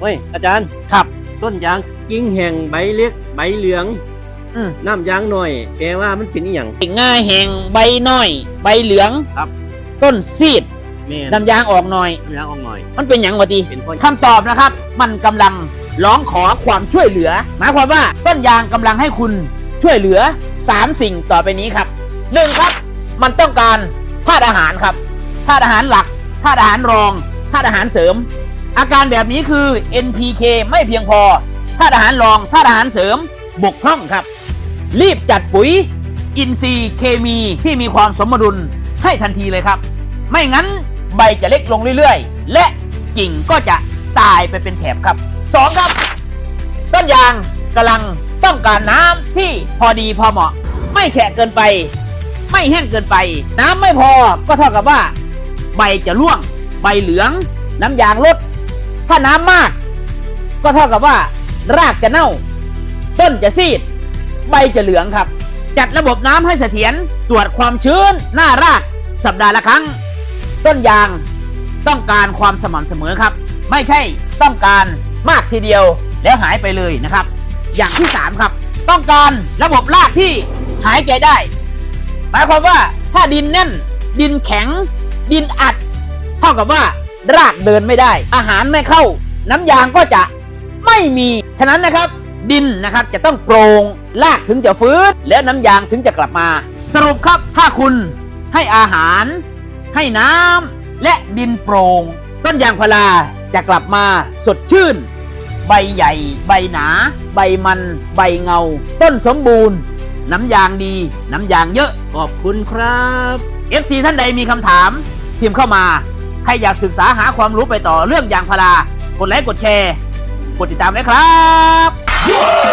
เฮ้ยอาจารย์ครับ ต้นยางกิ่งแห่งใบเล็กใบเหลืองอืม น้ำยางหน่อยแปลว่ามันเป็นอหย่างง่ายแห่งใบน้อย ใบเหลืองครับ ต้นซีดแม่นน้ำยางออกหน่อย น้ำยางออกหน่อยมันเป็นอย่างวะดีเป็นเพราะคำตอบนะครับ มันกำลังร้องขอความช่วยเหลือ หมายความว่าต้นยางกำลังให้คุณช่วยเหลือ 3 สิ่งต่อไปนี้ครับหนึ่งครับ มันต้องการธาตุอาหารครับธาตุอาหารหลักธาตุอาหารรองธาตุอาหารเสริม อาการแบบนี้คือ NPK ไม่เพียงพอธาตุอาหารรองธาตุอาหารเสริมบกพร่องครับ รีบจัดปุ๋ย อินทรีย์เคมีที่มีความสมดุลให้ทันทีเลยครับ ไม่งั้นใบจะเล็กลงเรื่อยๆ และกิ่งก็จะตายไปเป็นแถบครับ 2 ครับ ต้นยางกำลังต้องการน้ำที่พอดีพอเหมาะ ไม่แฉะเกินไป ไม่แห้งเกินไป น้ำไม่พอก็เท่ากับว่า ใบจะร่วง ใบเหลือง น้ำยางลด ถ้าน้ำมาก ก็เท่ากับว่า รากจะเน่า ต้นจะซีด ใบจะเหลืองครับ จัดระบบน้ำให้เสถียรตรวจความชื้น หน้าราก สัปดาห์ละครั้ง ต้นยางต้องการความสม่ำเสมอครับ ไม่ใช่ต้องการมากทีเดียวแล้วหายไปเลยนะครับ อย่างที่ 3 ครับ ต้องการระบบรากที่หายใจได้ หมายความว่าถ้าดินแน่น ดินแข็ง ดินอัด เท่ากับว่า รากเดินไม่ได้ อาหารไม่เข้า น้ำยางก็จะไม่มี ฉะนั้นนะครับดินนะครับจะต้องโปร่งรากถึงจะฟื้น แล้วน้ำยางถึงจะกลับมา สรุปครับถ้าคุณให้อาหาร ให้น้ำและดินโปร่งต้นยางพาราจะกลับมาสดชื่น ใบใหญ่ ใบหนา ใบมัน ใบเงา ต้นสมบูรณ์ น้ำยางดี น้ำยางเยอะขอบคุณครับ FC ท่านใดมีคำถามพิมพ์เข้ามา ครอยากศึกษาหาความรู้ไปต่อเรื่องยางพารากดไลค์กดแชร์ กดติดตามนะครับ